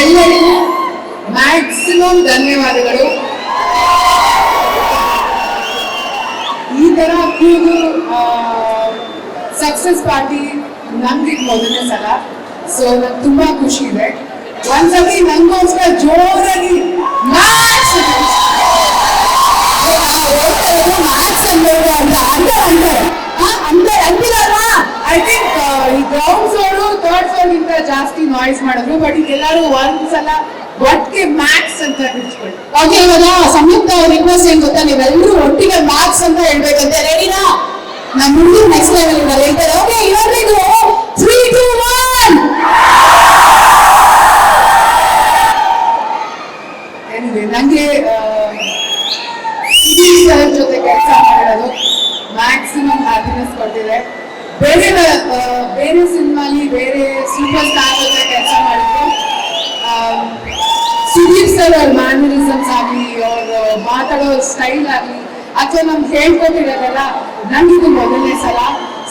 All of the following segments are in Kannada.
ಎಲ್ಲರಿಗೂ ಮ್ಯಾಕ್ಸಿಮಮ್ ಧನ್ಯವಾದಗಳು. ಈ ತರ ಕೂಗು ಸಕ್ಸಸ್ ಪಾರ್ಟಿ ನಮ್ಗೆ ಮೊದಲನೇ ಸಲ. ಸೊ ನಂಗೆ ತುಂಬಾ ಖುಷಿ ಇದೆ. ಒಂದ್ಸತಿ ನಂಗೋಸ್ಕರ ಜೋರಾಗಿ ಮ್ಯಾಕ್ಸ್ ಮ್ಯಾಕ್ಸ್ ಅಂತಾರೆ ಅಂತ ಅಂತಾರೆ ಅಂತಾರೆ. ಅಂತಾರೆ ಅಂತಿರಲ್ವಾ ಐ ಥಿಂಕ್ ಈ ಗ್ರೌಂಡ್ ಫ್ಲೋರು ಥರ್ಡ್ ಫ್ಲೋರ್ ಗಿಂತ ಜಾಸ್ತಿ ನಾಯ್ಸ್ ಮಾಡಿದ್ರು ಬಟ್ ಈಗ ಎಲ್ಲರೂ ಒಂದ್ಸಲ ಒಟ್ಟಿಗೆ ಮ್ಯಾಕ್ಸ್ ಅಂತ ಓಕೆ ಇವಾಗ ಸಂಯುಕ್ತ ಅವ್ರ ರಿಕ್ವೆಸ್ಟ್ ಏನ್ ಗೊತ್ತಾ? ನೀವೆಲ್ಲರೂ ಒಟ್ಟಿಗೆ ಮ್ಯಾಕ್ಸ್ ಅಂತ ಹೇಳ್ಬೇಕಂತೆ. ರೆಡಿನಾ ನಮ್ಮ ಹುಡುಗರು ನೆಕ್ಸ್ಟ್ ಲೆವೆಲ್ ಇದ್ದಾರೆ ಹೇಳ್ತಾರೆ. ಓಕೆ ಇವರಿಗೂ ತ್ರೀ ಟು ಒನ್ ನಂಗೆ ಜೊತೆ ಕೆಲಸ ಮಾಡೋದು ಮ್ಯಾಕ್ಸಿಮಮ್ ಹ್ಯಾಪಿನೆಸ್ ಕೊಟ್ಟಿದೆ. ಬೇರೆ ಬೇರೆ ಸಿನಿಮಾಲಿ ಬೇರೆ ಸೂಪರ್ ಸ್ಟಾರ್ ಅಂತ ಕೆಲಸ ಮಾಡಿದ್ರು. ಸುದೀಪ್ ಸರ್ ಅವ್ರ ಮ್ಯಾನರಿಸಮ್ಸ್ ಆಗಲಿ, ಅವ್ರ ಮಾತಾಡೋ ಸ್ಟೈಲ್ ಆಗಲಿ, ಅಥವಾ ನಮ್ಗೆ ಹೇಳ್ಕೊಟ್ಟಿರೋದೆಲ್ಲ ನಂಗಿದು ಮೊದಲನೇ ಸಲ.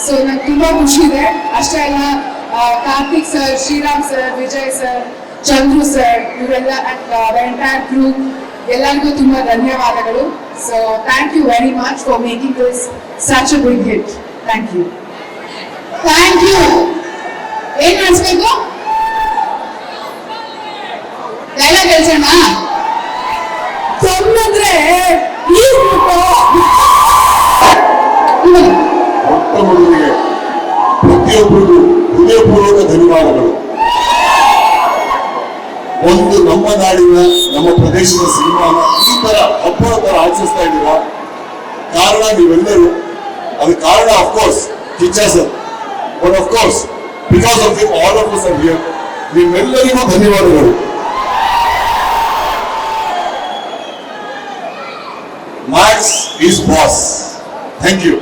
ಸೊ ನಂಗೆ ತುಂಬಾ ಖುಷಿ ಇದೆ. ಅಷ್ಟೇ ಅಲ್ಲ Karthik sir, Sriram sir, Vijay sir, Chandru sir ಇವರೆಲ್ಲ ಎಂಟೈರ್ ಕ್ರೂ ಎಲ್ಲರಿಗೂ ತುಂಬಾ ಧನ್ಯವಾದಗಳು. So thank you very much for making this such a big hit thank you thank you ಏನ್ ಮಾಡಿಸ್ಬೇಕು ಡೈಲಾಗ್ ಹೇಳ್ಸೋಣ ತಮ್ಮಂದ್ರೆ ಈ ಮೊಟ್ಟ ಮೊದಲಿಗೆ ಪ್ರತಿಯೊಬ್ಬರಿಗೂ ಹೃದಯಪೂರ್ವಕ ಧನ್ಯವಾದಗಳು ಒಂದು ನಮ್ಮ ನಾಡಿನ ನಮ್ಮ ಪ್ರದೇಶದ ಸಿನಿಮಾನ ಈ ತರ ಹಬ್ಬದ ತರ ಆಚರಿಸ್ತಾ ಇದ್ದೀರಾ ಕಾರಣ ನೀವೆಲ್ಲರೂ ಅದು ಕಾರಣ of course Kichcha sir but of course because of you all of us are here ನಿಮ್ಮೆಲ್ಲರಿಗೂ ಧನ್ಯವಾದಗಳು Max is boss thank you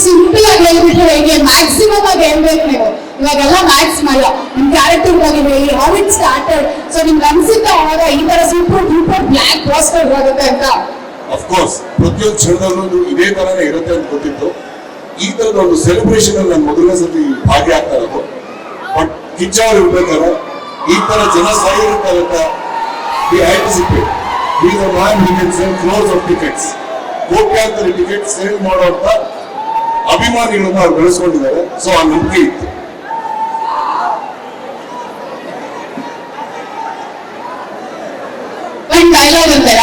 simple ಆಗಿ ಹೇಳ್ಬಿಟ್ರೆ ಹೇಗೆ? ಮ್ಯಾಕ್ಸಿಮಮ್ ಆಗಿ ಹೇಳ್ಬೇಕು ನೀವು? ಇವಾಗೆಲ್ಲ ಮ್ಯಾಕ್ಸ್ ಮಾಡಲ್ಲ ನಿಮ್ ಕ್ಯಾರೆಕ್ಟರ್ ಬಗ್ಗೆ ಹೇಳಿ. ಹೌ ಇಟ್ ಸ್ಟಾರ್ಟೆಡ್ ಸೊ ನಿಮ್ಗೆ ಅನ್ಸುತ್ತೆ ಅವಾಗ ಈ ತರ ಸೂಪರ್ ಡೂಪರ್ ಬ್ಲ್ಯಾಕ್ ಬಾಸ್ಟರ್ ಹೋಗುತ್ತೆ ಅಂತ? ಅಫ್ಕೋರ್ಸ್ ಪ್ರತಿಯೊಂದು ಕ್ಷಣದಲ್ಲೂ ಇದು ಇದೇ ತರನೇ ಇರುತ್ತೆ ಅಂತ ಗೊತ್ತಿತ್ತು. ಈ ತರದ ಒಂದು ಸೆಲೆಬ್ರೇಷನ್ ಅಲ್ಲಿ ನಾನು ಮೊದಲನೇ ಸತಿ ಭಾಗಿಯಾಗ್ತಾ ಇರೋದು ಬಟ್ ಕಿಚ್ಚ ಅವ್ರು ಇರ್ಬೇಕಾದ್ರೆ ಈ ತರ ಜನ ಸಾಯಿರ್ತಾರೆ ಅಂತ we anticipate we the man he can sell of tickets ಕೋಟ್ಯಾಂತರ ಟಿಕೆಟ್ ಸೇಲ್ ಮಾಡುವಂತ ಅಭಿಮಾನಿಗಳನ್ನ ಅವ್ರು ಬೆಳೆಸ್ಕೊಂಡಿದ್ದಾರೆ. ಸೊ ಆ ನಂಬಿಕೆ ಇತ್ತು.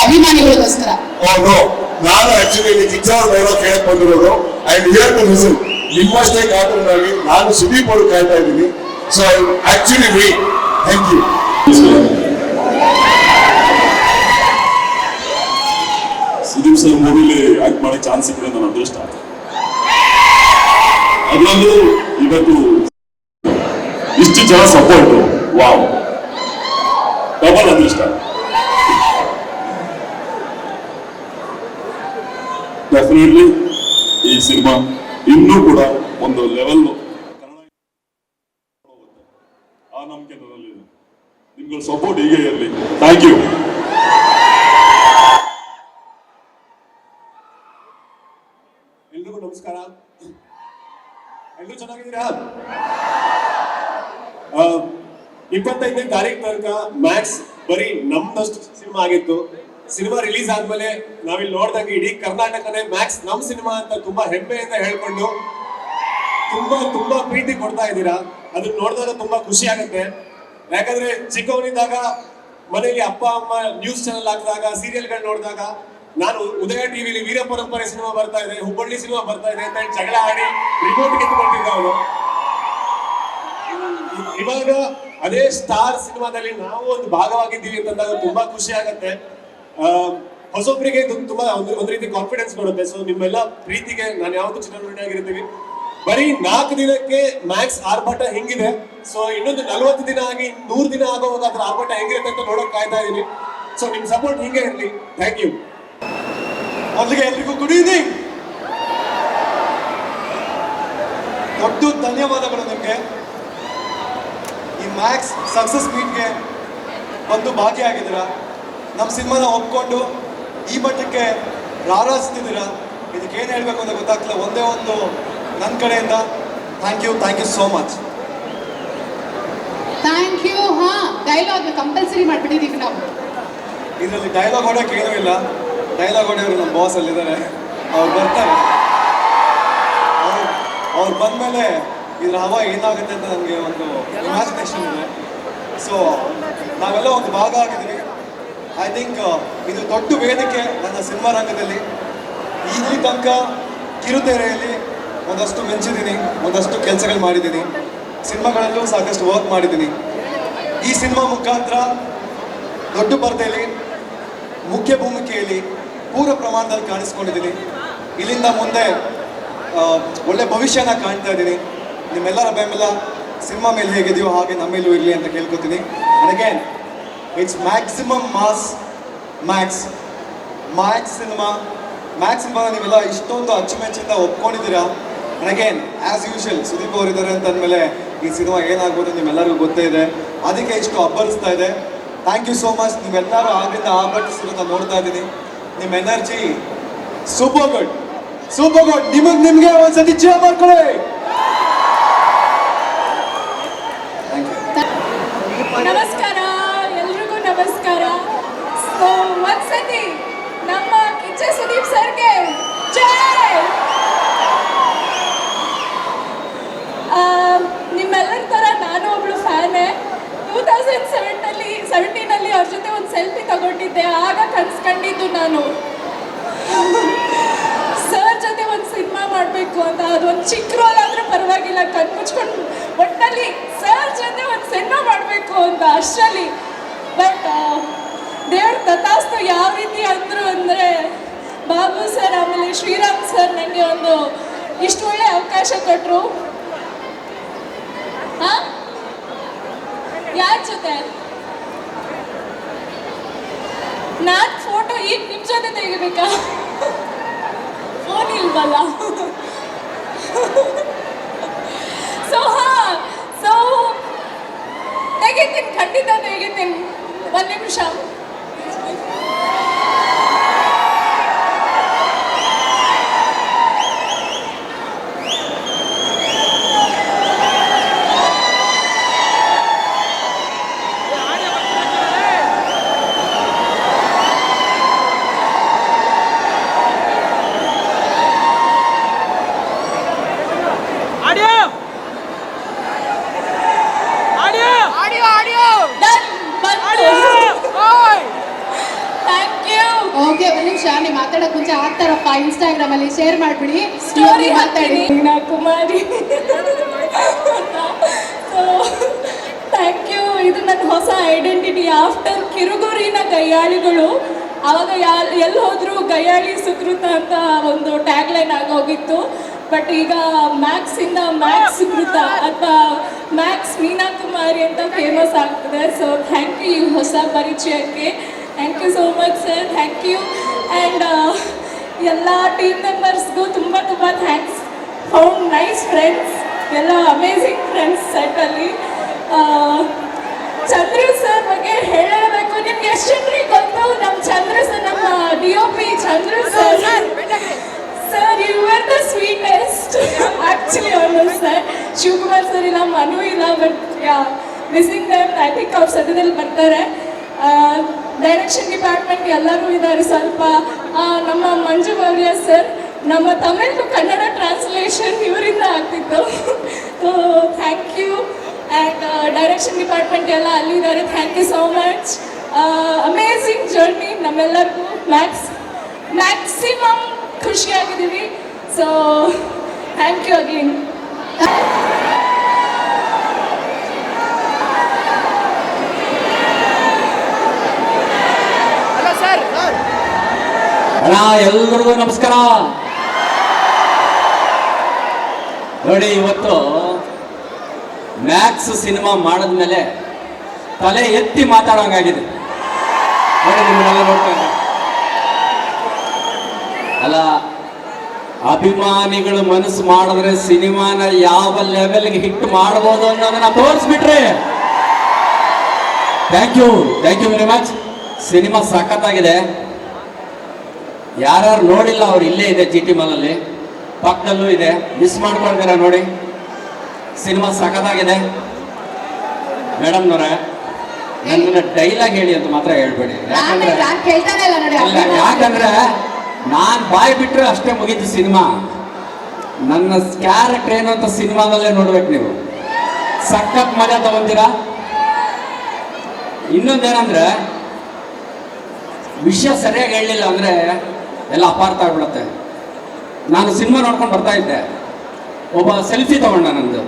ಅಭಿಮಾನಿಗಳಿಗೋಸ್ಕರ. ಹೌದು ನಾನು ಆಕ್ಚುಲಿ ಇಲ್ಲಿ ಕಿಚ್ಚ ಅವ್ರ ಕೇಳಕ್ ಬಂದಿರೋದು. ಐ ಹಿಯರ್ ಟು ಲಿಸನ್ ನಿಮ್ಮಷ್ಟೇ ಕಾತರನಾಗಿ ನಾನು ಸುದೀಪ್ ಅವರು ಕಾಯ್ತಾ ಇದ್ದೀನಿ. So actually we thank you Sudeep sir ಮೂವಿಲಿ act ಮಾಡಕ್ ಚಾನ್ಸ್ ಸಿಕ್ಕಿದೆ ನನ್ನ ಅದೃಷ್ಟ ಅದರಲ್ಲೂ ಇವತ್ತು ಇಷ್ಟು ಜನ ಸಪೋರ್ಟ್ ವಾವ್ ಡಬಲ್ ಅದೃಷ್ಟ ಡೆಫಿನೆಟ್ಲಿ ಈ ಸಿನಿಮಾ ಇನ್ನೂ ಕೂಡ ಒಂದು ಲೆವೆಲ್ ಆ ನಂಬಿಕೆ ಸಪೋರ್ಟ್ ಹೀಗೆ ಇರಲಿ. ಥ್ಯಾಂಕ್ ಯು ಎಲ್ರಿಗೂ ನಮಸ್ಕಾರ. ಎಲ್ರು ಚೆನ್ನಾಗಿದ್ದೀರಾ? ಇಪ್ಪತ್ತೈದನೇ ತಾರೀಕು ತನಕ ಮ್ಯಾಕ್ಸ್ ಬರೀ ನಮ್ದಷ್ಟು ಸಿನಿಮಾ ಆಗಿತ್ತು. ಸಿನಿಮಾ ರಿಲೀಸ್ ಆದ್ಮೇಲೆ ನಾವಿಲ್ಲಿ ನೋಡಿದಾಗ ಇಡೀ ಕರ್ನಾಟಕನೇ ಮ್ಯಾಕ್ಸ್ ನಮ್ ಸಿನಿಮಾ ಅಂತ ತುಂಬಾ ಹೆಮ್ಮೆಯಿಂದ ಹೇಳ್ಕೊಂಡು ತುಂಬಾ ತುಂಬಾ ಪ್ರೀತಿ ಕೊಡ್ತಾ ಇದ್ದೀರಾ? ಅದನ್ನ ನೋಡಿದಾಗ ತುಂಬಾ ಖುಷಿ ಆಗುತ್ತೆ. ಯಾಕಂದ್ರೆ ಚಿಕ್ಕವನಿದ್ದಾಗ ಮನೆಯಲ್ಲಿ ಅಪ್ಪ, ಅಮ್ಮ ನ್ಯೂಸ್ ಚಾನಲ್ ಹಾಕಿದಾಗ ಸೀರಿಯಲ್ಗಳು ನೋಡಿದಾಗ ನಾನು ಉದಯ ಟಿವಿಲಿ ವೀರ ಪರಂಪರೆ ಸಿನಿಮಾ ಬರ್ತಾ ಇದೆ, ಹುಬ್ಬಳ್ಳಿ ಸಿನಿಮಾ ಬರ್ತಾ ಇದೆ ಅಂತ ಜಗಳ ಆಡಿ ರಿಪೋರ್ಟ್ ಕಿತ್ಕೊಂಡಿದ್ದ ಅವನು. ಇವಾಗ ಅದೇ ಸ್ಟಾರ್ ಸಿನಿಮಾದಲ್ಲಿ ನಾವು ಒಂದು ಭಾಗವಾಗಿದ್ದೀವಿ ಅಂತಂದಾಗ ತುಂಬಾ ಖುಷಿ ಆಗತ್ತೆ. ಆ, ಹೊಸೊಬ್ರಿಗೆ ಇದು ತುಂಬಾ ಒಂದು ಒಂದು ರೀತಿ ಕಾನ್ಫಿಡೆನ್ಸ್ ಕೊಡುತ್ತೆ ಸೊ ನಿಮ್ಮೆಲ್ಲ ಪ್ರೀತಿಗೆ ನಾನು ಯಾವತ್ತೂ ಆಗಿರ್ತೀವಿ ಬರೀ ನಾಲ್ಕು ದಿನಕ್ಕೆ ಮ್ಯಾಕ್ಸ್ ಆರ್ಭಟ ಹೆಂಗಿದೆ. ಸೊ ಇನ್ನೊಂದು ನಲ್ವತ್ತು ದಿನ ಆಗಿ ನೂರು ದಿನ ಆಗೋವಾಗ ಅದ್ರ ಆರ್ಭಟ ಹೆಂಗಿರುತ್ತೆ ಅಂತ ನೋಡೋಕೆ ಕಾಯ್ತಾ ಇದೀನಿ. ಸೊ ನಿಮ್ ಸಪೋರ್ಟ್ ಹಿಂಗೆ ಇರಲಿ. ಥ್ಯಾಂಕ್ ಯು ಮೊದಲಿಗೆ ಎಲ್ರಿಗೂ ಗುಡ್ ಈವ್ನಿಂಗ್ ದೊಡ್ಡ ಧನ್ಯವಾದಗಳು ನಿಮಗೆ. ಈ ಮ್ಯಾಕ್ಸ್ ಸಕ್ಸಸ್ ಮೀಟ್ಗೆ ಬಂದು ಭಾಗಿಯಾಗಿದ್ದೀರಾ? ನಮ್ಮ ಸಿನಿಮಾನ ಒಪ್ಕೊಂಡು ಈ ಮಟ್ಟಕ್ಕೆ ರಾರಾಜಿಸ್ತಿದ್ದೀರಾ ಇದಕ್ಕೆ ಏನು ಹೇಳಬೇಕು ಅಂತ ಗೊತ್ತಾಗ್ತಿಲ್ಲ. ಒಂದೇ ಒಂದು ನನ್ನ ಕಡೆಯಿಂದ. Thank you thank you so much thank you dialogue compulsory ಮಾಡಿಬಿಟ್ಟಿದ್ದೀವಿ ನಾವು. ಇದರಲ್ಲಿ ಡೈಲಾಗ್ ಹೊಡೋಕೆ ಏನೂ ಇಲ್ಲ. ಡೈಲಾಗ್ ಹೊಡೆಯವರು ನಮ್ಮ ಬಾಸ್ ಅಲ್ಲಿದ್ದಾರೆ. ಅವ್ರು ಬರ್ತಾರೆ. ಅವ್ರು ಅವ್ರು ಬಂದಮೇಲೆ ಇದ್ರ ಹವಾ ಏನಾಗುತ್ತೆ ಅಂತ ನನಗೆ ಒಂದು ಇಮ್ಯಾಜಿನೇಷನ್ ಇದೆ. ಸೊ ನಾವೆಲ್ಲ ಒಂದು ಭಾಗ ಆಗಿದ್ದೀವಿ ಐ ಥಿಂಕ್ ಇದು ದೊಡ್ಡ ವೇದಿಕೆ ನನ್ನ ಸಿನಿಮಾ ರಂಗದಲ್ಲಿ. ಇಲ್ಲಿ ತನಕ ಕಿರುತೆರೆಯಲ್ಲಿ ಒಂದಷ್ಟು ಮೆಂಚಿದ್ದೀನಿ, ಒಂದಷ್ಟು ಕೆಲಸಗಳು ಮಾಡಿದ್ದೀನಿ. ಸಿನಿಮಾಗಳಲ್ಲೂ ಸಾಕಷ್ಟು ವರ್ಕ್ ಮಾಡಿದ್ದೀನಿ. ಈ ಸಿನಿಮಾ ಮುಖಾಂತರ ದೊಡ್ಡ ಪರದೆಯಲ್ಲಿ, ಮುಖ್ಯ ಭೂಮಿಕೆಯಲ್ಲಿ ಪೂರ್ಣ ಪ್ರಮಾಣದಲ್ಲಿ ಕಾಣಿಸ್ಕೊಂಡಿದ್ದೀನಿ. ಇಲ್ಲಿಂದ ಮುಂದೆ ಒಳ್ಳೆ ಭವಿಷ್ಯನ ಕಾಣ್ತಾ ಇದ್ದೀನಿ. ನಿಮ್ಮೆಲ್ಲರ ಬೆಂಬಲ ಸಿನಿಮಾ ಮೇಲೆ ಹೇಗಿದೆಯೋ ಹಾಗೆ ನಮ್ಮೆಲ್ಲೂ ಇರಲಿ ಅಂತ ಕೇಳ್ಕೊತೀನಿ. Again it's maximum mass Max Max cinema Max cinema ನೀವೆಲ್ಲ ಇಷ್ಟೊಂದು ಅಚ್ಚುಮೆಚ್ಚಿಂದ ಒಪ್ಕೊಂಡಿದ್ದೀರಾ? And again as usual Sudeep ಅವರು ಇದ್ದಾರೆ ಅಂತ ಅಂದಮೇಲೆ ಈ ಸಿನಿಮಾ ಏನಾಗ್ಬೋದು ನಿಮ್ಮೆಲ್ಲರಿಗೂ ಗೊತ್ತೇ ಇದೆ. ಅದಕ್ಕೆ ಇಷ್ಟು ಅಬ್ಬರಿಸ್ತಾ ಇದೆ. ಥ್ಯಾಂಕ್ ಯು ಸೋ ಮಚ್ ನೀವೆಲ್ಲರೂ ಆಗಿಂದ ಆಭರಿಸಿರೋದನ್ನ ನೋಡ್ತಾ ಇದ್ದೀನಿ. ನಿಮ್ಮ energy super good super good ನಿಮಗೆ ನಿಮಗೆ ಒಂದ್ಸತಿ ಚೇರ್ ಮಾಡ್ಕೊಳ್ಳಿ ಥ್ಯಾಂಕ್ ಯು ನಮಸ್ಕಾರ ಎಲ್ರಿಗೂ ನಮಸ್ಕಾರ ಸೊ ಒಂದ್ಸತಿ ನಮ್ಮ ಕಿಚ್ಚ ಸುದೀಪ್ ಸರ್ಗೆ ಜೈ ಆ, ನಿಮ್ಮೆಲ್ಲರ ಥರ ನಾನು ಒಬ್ಳು ಫ್ಯಾನೇ ಟೂ ತೌಸಂಡ್ ಸೆವೆನ್ನಲ್ಲಿ ಸೆವೆಂಟೀನಲ್ಲಿ ಅವ್ರ ಜೊತೆ ಒಂದು ಸೆಲ್ಫಿ ತಗೊಂಡಿದ್ದೆ ಕನ್ಸ್ಕೊಂಡಿದ್ದು ನಾನು. ಸರ್ ಜೊತೆ ಒಂದು ಸಿನಿಮಾ ಮಾಡಬೇಕು ಅಂತ ಅದೊಂದು ಚಿಕ್ಕ ರೋಲ್ ಆದರೂ ಪರವಾಗಿಲ್ಲ ಕಣ್ ಮುಚ್ಕೊಂಡು ಒಟ್ಟಲ್ಲಿ ಸರ್ ಜೊತೆ ಒಂದು ಸಿನಿಮಾ ಮಾಡಬೇಕು ಅಂತ ಅಷ್ಟರಲ್ಲಿ. ಬಟ್ ದೇವ್ರ ತಥಾಸ್ತು ಯಾವ ರೀತಿ ಅಂದರು ಅಂದರೆ, ಬಾಬು ಸರ್ ಆಮೇಲೆ ಶ್ರೀರಾಮ್ ಸರ್ ನನಗೆ ಒಂದು ಇಷ್ಟು ಒಳ್ಳೆ ಅವಕಾಶ ಕೊಟ್ಟರು ಹಾಂ? ಯಾರ ಜೊತೆ ನಾನ್ ಫೋಟೋ ಈಗ ನಿಮ್ಮ ಜೊತೆ ತೆಗಿಬೇಕಾ ಫೋನ್ ಇಲ್ವಲ್ಲ? ಸೊ ಹಾ ತೆಗಿತೀನಿ ಖಂಡಿತ ತೆಗಿತೀನಿ ಒಂದು ನಿಮಿಷ audio audio audio audio done ಬಂತು ಓಯ್ ಥ್ಯಾಂಕ್ ಯು ಓಕೆ ಒಂದು ನಿಮಿಷ ನೀವು ಮಾತಾಡಕ್ ಮುಂಚೆ ಆಗ್ತಾರಪ್ಪ ಇನ್ಸ್ಟಾಗ್ರಾಮ್ ಅಲ್ಲಿ ಶೇರ್ ಮಾಡ್ಬಿಡಿ ಸ್ಟೋರಿ ಮಾತಾಡಿ ಹಾಕ್ತೀನಿ ನಾ ಕುಮಾರಿ. ಸೊ ಥ್ಯಾಂಕ್ ಯು ಇದು ನನ್ನ ಹೊಸ ಐಡೆಂಟಿಟಿ ಆಫ್ಟರ್ ಕಿರುಗುರಿನ ಗಯ್ಯಾಳಿಗಳು ಆವಾಗ ಯಾ ಎಲ್ಲಿ ಹೋದರೂ ಗಯ್ಯಾಳಿ ಸುಕೃತ ಅಂತ ಒಂದು ಟ್ಯಾಗ್ ಲೈನ್ ಆಗೋಗಿತ್ತು ಬಟ್ ಈಗ ಮ್ಯಾಕ್ಸ್ ಇಂದ ಮ್ಯಾಕ್ಸ್ ಸುಕೃತ ಅಥವಾ ಮ್ಯಾಕ್ಸ್ ಮೀನಾ ಕುಮಾರಿ ಅಂತ ಫೇಮಸ್ ಆಗ್ತದೆ. ಸೊ ಥ್ಯಾಂಕ್ ಯು ಹೊಸ ಪರಿಚಯಕ್ಕೆ. Thank you so much sir thank you and ಎಲ್ಲ ಟೀಮ್ ಮೆಂಬರ್ಸ್ಗೂ ತುಂಬ ತುಂಬ ಥ್ಯಾಂಕ್ಸ್ ಫೌಂಡ್ ನೈಸ್ ಫ್ರೆಂಡ್ಸ್ ಎಲ್ಲ ಅಮೇಝಿಂಗ್ ಫ್ರೆಂಡ್ಸ್ ಸೆಟಲ್ಲಿ ಚಂದ್ರ ಸರ್ ಬಗ್ಗೆ ಹೇಳಬೇಕು. ನಿಮ್ಗೆ ಎಷ್ಟು ಜನರಿಗೆ ಗೊತ್ತು? ನಮ್ಮ ಚಂದ್ರ ಸರ್ ನಮ್ಮ D O P Chandra sir sir you are the sweetest actually ಅವರು ಸರ್ ಶಿವಕುಮಾರ್ ಸರ್ ಇಲ್ಲ ಮನು ಇಲ್ಲ but yeah missing them I think ಅವ್ರು ಸದ್ಯದಲ್ಲಿ ಬರ್ತಾರೆ. ಡೈರೆಕ್ಷನ್ ಡಿಪಾರ್ಟ್ಮೆಂಟ್ ಎಲ್ಲರೂ ಇದ್ದಾರೆ ಸ್ವಲ್ಪ. ನಮ್ಮ ಮಂಜು ಮೌರ್ಯ ಸರ್ ನಮ್ಮ ತಮಿಳು ಕನ್ನಡ ಟ್ರಾನ್ಸ್ಲೇಷನ್ ಇವರಿಂದ ಆಗ್ತಿತ್ತು. So thank you and direction department ಎಲ್ಲ ಅಲ್ಲಿದ್ದಾರೆ. Thank you so much amazing journey ನಮ್ಮೆಲ್ಲರಿಗೂ. ಮ್ಯಾಕ್ಸ್ ಮ್ಯಾಕ್ಸಿಮಮ್ ಖುಷಿಯಾಗಿದ್ದೀವಿ. ಸೊ ಥ್ಯಾಂಕ್ ಯು ಅಗೇನ್ ಎಲ್ಲರಿಗೂ ನಮಸ್ಕಾರ. ನೋಡಿ ಇವತ್ತು ಮ್ಯಾಕ್ಸ್ ಸಿನಿಮಾ ಮಾಡಿದ್ಮೇಲೆ ತಲೆ ಎತ್ತಿ ಮಾತಾಡೋಂಗಾಗಿದೆ. ನೋಡಿ ನಿಮ್ಮನ್ನೆಲ್ಲ ಅಲ್ಲ, ಅಭಿಮಾನಿಗಳು ಮನಸ್ಸು ಮಾಡಿದ್ರೆ ಸಿನಿಮಾನ ಯಾವ ಲೆವೆಲ್ಗೆ ಹಿಟ್ ಮಾಡ್ಬೋದು ಅನ್ನೋದನ್ನ ತೋರಿಸ್ಬಿಟ್ರಿ. Thank you thank you very much cinema ಸಖತ್ತಾಗಿದೆ. ಯಾರ್ಯಾರು ನೋಡಿಲ್ಲ, ಅವ್ರು ಇಲ್ಲೇ ಇದೆ ಜಿ ಟಿ ಮಾಲಲ್ಲಿ ಪಕ್ಕದಲ್ಲೂ ಇದೆ. ಮಿಸ್ ಮಾಡ್ಕೊಳ್ತೀರ ನೋಡಿ? ಸಿನಿಮಾ ಸಖತ್ತಾಗಿದೆ. ಮೇಡಮ್ನವ್ರೆ ನನ್ನ ಡೈಲಾಗ್ ಹೇಳಿ ಅಂತ ಮಾತ್ರ ಹೇಳ್ಬೇಡಿ. ಯಾಕಂದ್ರೆ ಇಲ್ಲ. ಯಾಕಂದ್ರೆ ನಾನ್ ಬಾಯ್ ಬಿಟ್ರೆ ಅಷ್ಟೇ ಮುಗಿತು ಸಿನಿಮಾ. ನನ್ನ ಕ್ಯಾರೆಕ್ಟರ್ ಏನು ಅಂತ ಸಿನಿಮಾದಲ್ಲೇ ನೋಡ್ಬೇಕು ನೀವು. ಸಖತ್ ಮಜಾ ತಗೊಂತೀರಾ? ಇನ್ನೊಂದೇನಂದ್ರೆ ವಿಷಯ ಸರಿಯಾಗಿ ಹೇಳಲಿಲ್ಲ ಅಂದ್ರೆ ಎಲ್ಲ ಅಪಾರ್ಥ ಆಗ್ಬಿಡುತ್ತೆ. ನಾನು ಸಿನಿಮಾ ನೋಡ್ಕೊಂಡು ಬರ್ತಾ ಇದ್ದೆ. ಒಬ್ಬ ಸೆಲ್ಫಿ ತಗೊಂಡ ನಂದು.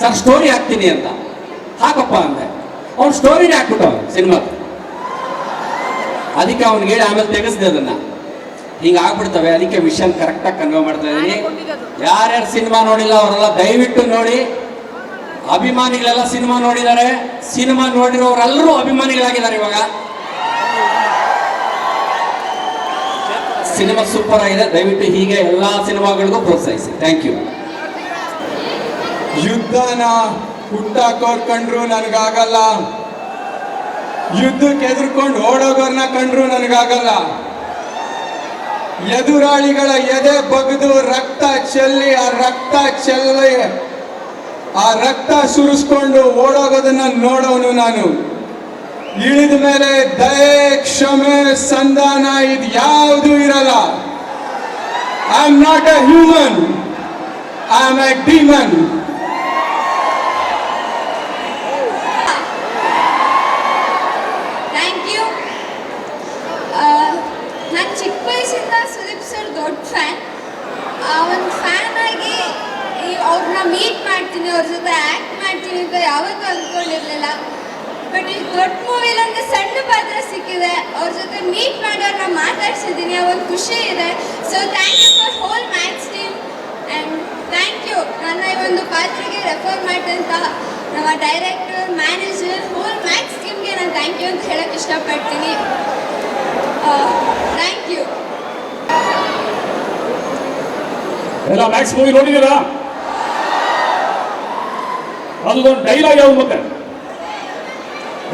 ಸರ್ ಸ್ಟೋರಿ ಹಾಕ್ತೀನಿ ಅಂತ. ಹಾಕಪ್ಪ ಅಂದೆ. ಅವ್ನು ಸ್ಟೋರಿನೇ ಹಾಕ್ಬಿಟ್ಟು ಸಿನಿಮಾ ಅದಕ್ಕೆ ಅವ್ನಿಗೆ ಹೇಳಿ ಆಮೇಲೆ ತೆಗೆಸ್ದೆ ಅದನ್ನ. ಹಿಂಗ ಆಗ್ಬಿಡ್ತವೆ. ಅದಕ್ಕೆ ವಿಷನ್ ಕರೆಕ್ಟಾಗಿ ಕನ್ವೆ ಮಾಡ್ತಾ ಇದ್ದೀನಿ. ಯಾರ್ಯಾರು ಸಿನಿಮಾ ನೋಡಿಲ್ಲ ಅವರೆಲ್ಲ ದಯವಿಟ್ಟು ನೋಡಿ. ಅಭಿಮಾನಿಗಳೆಲ್ಲ ಸಿನಿಮಾ ನೋಡಿದ್ದಾರೆ. ಸಿನಿಮಾ ನೋಡಿರೋರೆಲ್ಲರೂ ಅಭಿಮಾನಿಗಳಾಗಿದ್ದಾರೆ ಇವಾಗ. ಸಿನಿಮಾ ಸೂಪರ್ ಆಗಿದೆ, ದಯವಿಟ್ಟು ಹೀಗೆ ಎಲ್ಲಾ ಸಿನಿಮಾಗಳಿಗೂ ಪ್ರೋತ್ಸಾಹಿಸಿ. ಥ್ಯಾಂಕ್ ಯು ಯುದ್ಧನ ಹುಟ್ಟ ಕೋರ್ಕೊಂಡ್ರು ನನಗಾಗಲ್ಲ. ಯುದ್ಧಕ್ಕೆ ಎದುರ್ಕೊಂಡು ಓಡೋಗೋರ್ನ ಕಂಡ್ರು ನನಗಾಗಲ್ಲ. ಎದುರಾಳಿಗಳ ಎದೆ ಬಗ್ದು ರಕ್ತ ಚೆಲ್ಲಿ, ಆ ರಕ್ತ ಚೆಲ್ಲಿ, ಆ ರಕ್ತ ಸುರಿಸ್ಕೊಂಡು ಓಡೋಗೋದನ್ನ ನೋಡೋನು ನಾನು. ಇಳಿದ ಮೇಲೆ ದಯೆ, ಕ್ಷಮೆ, ಸಂಧಾನ ಇದು ಯಾವುದು ಇರಲ್ಲ. I am not a human I am a demon ನಾನು ಚಿಕ್ಕ ವಯಸ್ಸಿಂದ ಸುದೀಪ್ ಸರ್ ದೊಡ್ಡ ಫ್ಯಾನ್. ಒಂದು ಫ್ಯಾನ್ ಆಗಿ ಅವ್ರನ್ನ ಮೀಟ್ ಮಾಡ್ತೀನಿ, ಅವ್ರ ಜೊತೆ ಆ್ಯಕ್ಟ್ ಮಾಡ್ತೀನಿ ಅಂತ ಯಾವತ್ತೂ ಅಂದ್ಕೊಂಡಿರ್ಲಿಲ್ಲ ಬಟ್ ಈ ದೊಡ್ಡ ಮೂವಿಲಿ ಒಂದು ಸಣ್ಣ ಪಾತ್ರ ಸಿಕ್ಕಿದೆ. ಅವ್ರ ಜೊತೆ ಮೀಟ್ ಮಾಡಿ ಅವ್ರನ್ನ ಮಾತಾಡ್ಸಿದ್ದೀನಿ ಒಂದು ಖುಷಿ ಇದೆ. So thank you for whole Max team and thank you ನನ್ನ ಈ ಒಂದು ಪಾತ್ರಕ್ಕೆ ರೆಫರ್ ಮಾಡಿದಂಥ ನಮ್ಮ ಡೈರೆಕ್ಟರ್ ಮ್ಯಾನೇಜರ್ ಹೋಲ್ ಮ್ಯಾಕ್ಸ್ ಟೀಮ್ಗೆ ನಾನು ಥ್ಯಾಂಕ್ ಯು ಅಂತ ಹೇಳೋಕ್ಕೆ ಇಷ್ಟಪಡ್ತೀನಿ. ಥ್ಯಾಂಕ್ ಯು ಎಲ್ಲ ಮ್ಯಾಕ್ಸ್ ಮೂವಿ ನೋಡಿದ್ದೀರಾ? ಅದೊಂದು ಡೈಲಾಗ್ ಯಾವ್ದು ಮತ್ತೆ?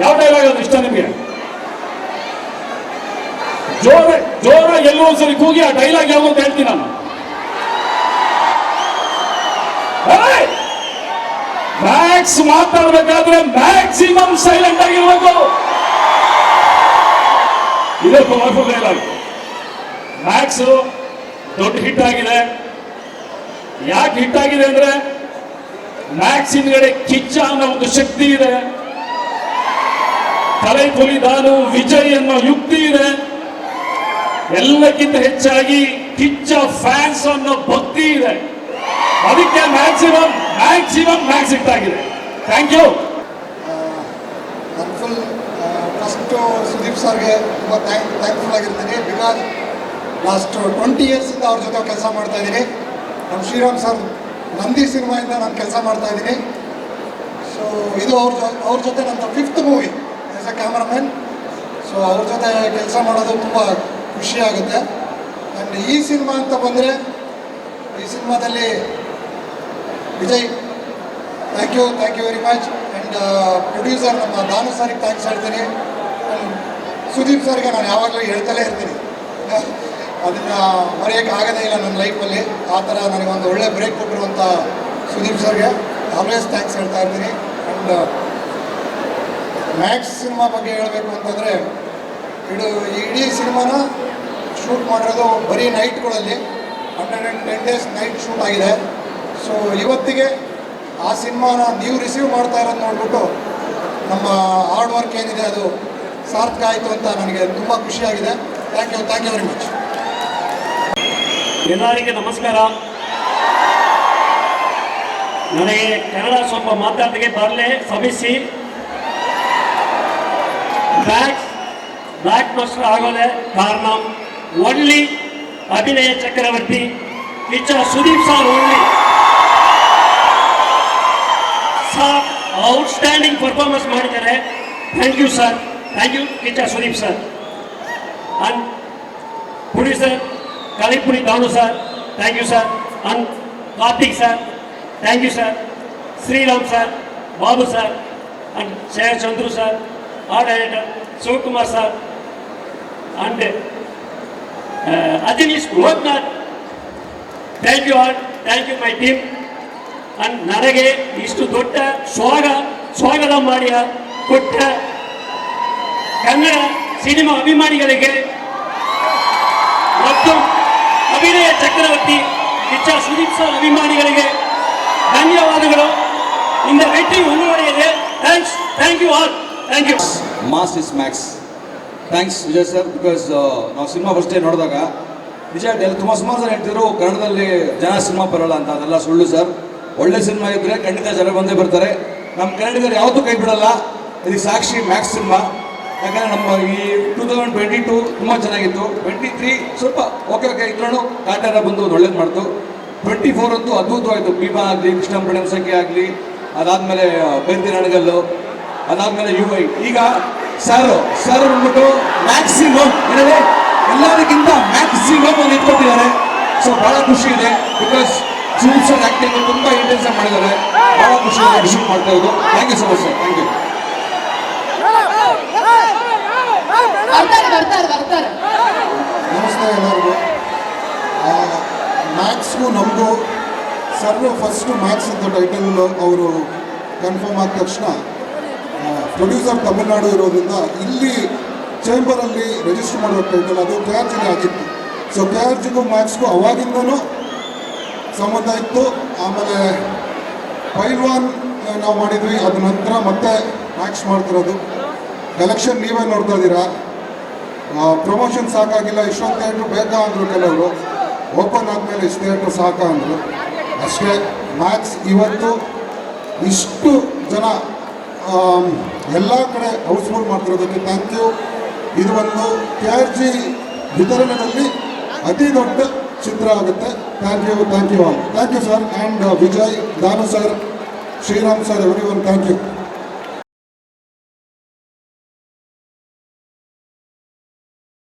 ಯಾವ ಡೈಲಾಗ್ ಅದು ಇಷ್ಟ ನಿಮಗೆ? ಜೋರ ಜೋರ ಎಲ್ಲೋ ಒಂದ್ಸರಿ ಕೂಗಿ ಆ ಡೈಲಾಗ್ ಯಾವ ಅಂತ ಹೇಳ್ತೀನಿ ನಾನು. ಮ್ಯಾಕ್ಸ್ ಮಾತಾಡಬೇಕಾದ್ರೆ ಮ್ಯಾಕ್ಸಿಮಮ್ ಸೈಲೆಂಟ್ ಆಗಿರ್ಬೇಕು. ಇದೇ ಪವರ್ಫುಲ್ ಡೈಲಾಗ್ ಮ್ಯಾಕ್ಸ್ ದೊಡ್ಡ ಹಿಟ್ ಆಗಿದೆ. ಯಾಕೆ ಹಿಟ್ ಆಗಿದೆ ಅಂದ್ರೆ ಮ್ಯಾಕ್ಸ್ ಹಿಂದ್ಗಡೆ ಕಿಚ್ಚ ಅನ್ನೋ ಒಂದು ಶಕ್ತಿ ಇದೆ. ತಲೆ ಕುಲಿದಾನು ವಿಜಯ್ ಅನ್ನೋ ಯುಕ್ತಿ ಇದೆ. ಎಲ್ಲಕ್ಕಿಂತ ಹೆಚ್ಚಾಗಿ ಕಿಚ್ಚ ಫ್ಯಾನ್ಸ್ ಅನ್ನೋ ಭಕ್ತಿ ಇದೆ. ಅದಕ್ಕೆ ಮ್ಯಾಕ್ಸಿಮಮ್ ಮ್ಯಾಕ್ಸಿಮಮ್ ಮ್ಯಾಕ್ಸ್ ಆಗಿದೆ thank you full first Sudeep ಸರ್ಗೆ ತುಂಬ ಥ್ಯಾಂಕ್ ಥ್ಯಾಂಕ್ಫುಲ್ ಆಗಿರ್ತೀನಿ. ಬಿಕಾಸ್ ಲಾಸ್ಟ್ ಟ್ವೆಂಟಿ ಇಯರ್ಸಿಂದ ಅವ್ರ ಜೊತೆ ಕೆಲಸ ಮಾಡ್ತಾ ಇದ್ದೀನಿ. ನಮ್ಮ ಶ್ರೀರಾಮ್ ಸರ್ ನಂದಿ ಸಿನಿಮಾಯಿಂದ ನಾನು ಕೆಲಸ ಮಾಡ್ತಾ ಇದ್ದೀನಿ. ಸೊ ಇದು ಅವ್ರ ಜೊ, ಅವ್ರ ಜೊತೆ ನನ್ನ fifth movie as a cameraman so ಅವ್ರ ಜೊತೆ ಕೆಲಸ ಮಾಡೋದು ತುಂಬ ಖುಷಿ ಆಗುತ್ತೆ. ಆ್ಯಂಡ್ ಈ ಸಿನಿಮಾ ಅಂತ ಬಂದರೆ, ಈ ಸಿನಿಮಾದಲ್ಲಿ Vijay thank you thank you very much and producer ನಮ್ಮ ದಾನು ಸರ್ಗೆ ಥ್ಯಾಂಕ್ಸ್ ಹೇಳ್ತೀನಿ. ಆ್ಯಂಡ್ ಸುದೀಪ್ ಸರ್ಗೆ ನಾನು ಯಾವಾಗಲೂ ಹೇಳ್ತಲೇ ಇರ್ತೀನಿ. ಅದನ್ನು ಮರೆಯೋಕ್ಕೆ ಆಗೋದೇ ಇಲ್ಲ ನನ್ನ ಲೈಫಲ್ಲಿ ಆ ಥರ ನನಗೊಂದು ಒಳ್ಳೆ ಬ್ರೇಕ್ ಕೊಟ್ಟಿರುವಂಥ ಸುದೀಪ್ ಸರ್ಗೆ ಆಲ್ವೇಸ್ ಥ್ಯಾಂಕ್ಸ್ ಹೇಳ್ತಾ ಇರ್ತೀನಿ. ಆ್ಯಂಡ್ ಮ್ಯಾಕ್ಸ್ ಸಿನಿಮಾ ಬಗ್ಗೆ ಹೇಳಬೇಕು ಅಂತಂದರೆ, ಇದು ಇಡೀ ಸಿನಿಮಾನ ಶೂಟ್ ಮಾಡಿರೋದು ಬರೀ ನೈಟ್ಗಳಲ್ಲಿ hundred and ten days night shoot ಆಗಿದೆ. ಸೊ ಇವತ್ತಿಗೆ ಆ ಸಿನಿಮಾನ ನೀವು ರಿಸೀವ್ ಮಾಡ್ತಾ ಇರೋದು ನೋಡ್ಬಿಟ್ಟು ನಮ್ಮ ಹಾರ್ಡ್ ವರ್ಕ್ ಏನಿದೆ ಅದು ಸಾರ್ಥಕ ಆಯಿತು ಅಂತ ನನಗೆ ತುಂಬ ಖುಷಿಯಾಗಿದೆ thank you thank you very much ಎಲ್ಲರಿಗೆ ನಮಸ್ಕಾರ. ನನಗೆ ಕನ್ನಡ ಸ್ವಲ್ಪ ಮಾತಾಡಿಗೆ ಬರಲೇ ಶ್ರಮಿಸಿ ಬ್ಯಾಕ್ ಬ್ಯಾಕ್ ಮಾಸ್ಟರ್ ಆಗೋದೆ ಕಾರಣ ಒಳ್ಳಿ ಅಭಿನಯ ಚಕ್ರವರ್ತಿ ಕಿಚ್ಚ ಸುದೀಪ್ ಸರ್ ಒಳ್ಳಿ ಸರ್ ಔಟ್ಸ್ಟ್ಯಾಂಡಿಂಗ್ ಪರ್ಫಾರ್ಮೆನ್ಸ್ ಮಾಡಿದ್ದಾರೆ. Thank you sir thank you Kichcha Sudeep sir and producer Kalaipuli Thanu sir thank you sir and Karthik sir thank you sir Sriram sir Babu sir and Shekar Chandru sir director Shivakumar sir and Ajaneesh Loknath thank you all thank you my team and ನನಗೆ ಇಷ್ಟು ದೊಡ್ಡ ಸ್ವಾಗ, ಸ್ವಾಗತ ಮಾಡಿಯ ಕೊಟ್ಟ ಕನ್ನಡ ಸಿನಿಮಾ ಅಭಿಮಾನಿಗಳಿಗೆ ಮತ್ತು ಅಭಿನಯ ಚಕ್ರವರ್ತಿ ಕಿಚ್ಚ ಸುದೀಪ್ ಸರ್ ಅಭಿಮಾನಿಗಳಿಗೆ ಧನ್ಯವಾದಗಳು. ಇಂದ ವೆಟ್ಟಿ ಮುಂದುವರಿಯದೆ. Thanks thank you all thank you mass is Max thanks Vijay sir because ನಾವು ಸಿನಿಮಾ ಫಸ್ಟ್ ಡೇ ನೋಡಿದಾಗ ನಿಜ ಎಲ್ಲ ತುಂಬ ಸುಮಾರು ಜನ ಹೇಳ್ತಿದ್ರು ಕನ್ನಡದಲ್ಲಿ ಜನ ಸಿನಿಮಾ ಬರೋಲ್ಲ ಅಂತ, ಅದೆಲ್ಲ ಸುಳ್ಳು ಸರ್ ಒಳ್ಳೆ ಸಿನಿಮಾ ಇದ್ದರೆ ಖಂಡಿತ ಜನ ಬಂದೇ ಬರ್ತಾರೆ. ನಮ್ಮ ಕನ್ನಡಿಗರು ಯಾವತ್ತೂ ಕೈ ಬಿಡಲ್ಲ. ಇದಕ್ಕೆ ಸಾಕ್ಷಿ ಮ್ಯಾಕ್ಸ್ ಸಿನಿಮಾ ಯಾಕಂದರೆ ನಮ್ಮ ಈ ಟೂ ತೌಸಂಡ್ ಟ್ವೆಂಟಿ ಟೂ ತುಂಬ ಚೆನ್ನಾಗಿತ್ತು. ಟ್ವೆಂಟಿ ತ್ರೀ ಸ್ವಲ್ಪ ಓಕೆ ಓಕೆ ಇದ್ರೂ ಕಾಟಾರ ಬಂದು ಒಂದು ಒಳ್ಳೇದು ಮಾಡ್ತು. ಟ್ವೆಂಟಿ ಫೋರ್ ಅಂತೂ ಅದ್ಭುತವಾಯಿತು. ಭೀಮಾ ಆಗಲಿ ಕೃಷ್ಣ ಸಂಖ್ಯೆ ಆಗಲಿ, ಅದಾದಮೇಲೆ ಬೆಂದಿ ರಣಗಲ್ಲು ಅದಾದ್ಮೇಲೆ ಯು ಐ ಈಗ ಸರ್ ಸರ್ ಬಂದ್ಬಿಟ್ಟು ಮ್ಯಾಕ್ಸಿಮಮ್ ಏನಿದೆ ಎಲ್ಲದಕ್ಕಿಂತ ಮ್ಯಾಕ್ಸಿಮಮ್ ಒಂದು ಇಟ್ಕೊಟ್ಟಿದ್ದಾರೆ ಸೊ ಬಹಳ ಖುಷಿ ಇದೆ ಬಿಕಾಸ್ ಸುದೀಪ್ ಸರ್ ಆಕ್ಟಿಂಗ್ ತುಂಬಾ ಇಂಟೆನ್ಸ್ ಮಾಡಿದ್ದಾರೆ. ಬಹಳ ಖುಷಿ ಇದೆ ರಿಸೀವ್ ಮಾಡ್ತಾ ಇರೋದು. Thank you so much sir thank you ನಮಸ್ತೆ ಎಲ್ಲರಿಗೂ. ಮ್ಯಾಕ್ಸ್ಗೂ ನಮಗೂ ಸರ್ ಫಸ್ಟು ಮ್ಯಾಕ್ಸ್ ಅಂತ ಟೈಟಲ್ ಅವರು ಕನ್ಫರ್ಮ್ ಆದ ತಕ್ಷಣ ಪ್ರೊಡ್ಯೂಸರ್ ತಮಿಳ್ನಾಡು ಇರೋದ್ರಿಂದ ಇಲ್ಲಿ ಚೇಂಬರಲ್ಲಿ ರಿಜಿಸ್ಟರ್ ಮಾಡೋ ಟೈಟಲ್ ಅದು ಕೆ ಆಗಿತ್ತು. ಸೊ ಕೆ ಮ್ಯಾಕ್ಸ್ಗೂ ಅವಾಗಿಂದನೂ ಸಂಬಂಧ ಇತ್ತು. ಆಮೇಲೆ ಪೈಲ್ವಾನ್ ನಾವು ಮಾಡಿದ್ವಿ, ಅದ ನಂತರ ಮತ್ತೆ ಮ್ಯಾಕ್ಸ್ ಮಾಡ್ತಿರೋದು. ಎಲೆಕ್ಷನ್ ನೀವೇ ನೋಡ್ತಾ ಇದ್ದೀರಾ? ಪ್ರಮೋಷನ್ ಸಾಕಾಗಿಲ್ಲ, ಇಷ್ಟೊಂದು ಥಿಯೇಟ್ರು ಬೇಕಾ ಅಂದರು ಕೆಲವರು. ಓಪನ್ ಆದಮೇಲೆ ಇಷ್ಟು ಥಿಯೇಟ್ರ್ ಸಾಕ ಅಂದರು. ಅಷ್ಟೇ ಮ್ಯಾಕ್ಸ್ ಇವತ್ತು ಇಷ್ಟು ಜನ ಎಲ್ಲ ಕಡೆ ಹೌಸ್ಫುಲ್ ಮಾಡ್ತಿರೋದಕ್ಕೆ ಥ್ಯಾಂಕ್ ಯು ಇದು ಒಂದು ಕೆ ಜಿ ವಿತರಣೆಯಲ್ಲಿ ಅತಿ ದೊಡ್ಡ ಚಿತ್ರ ಆಗುತ್ತೆ. Thank you thank you all thank you sir and Vijay, Thanu sir Sriram sir everyone thank you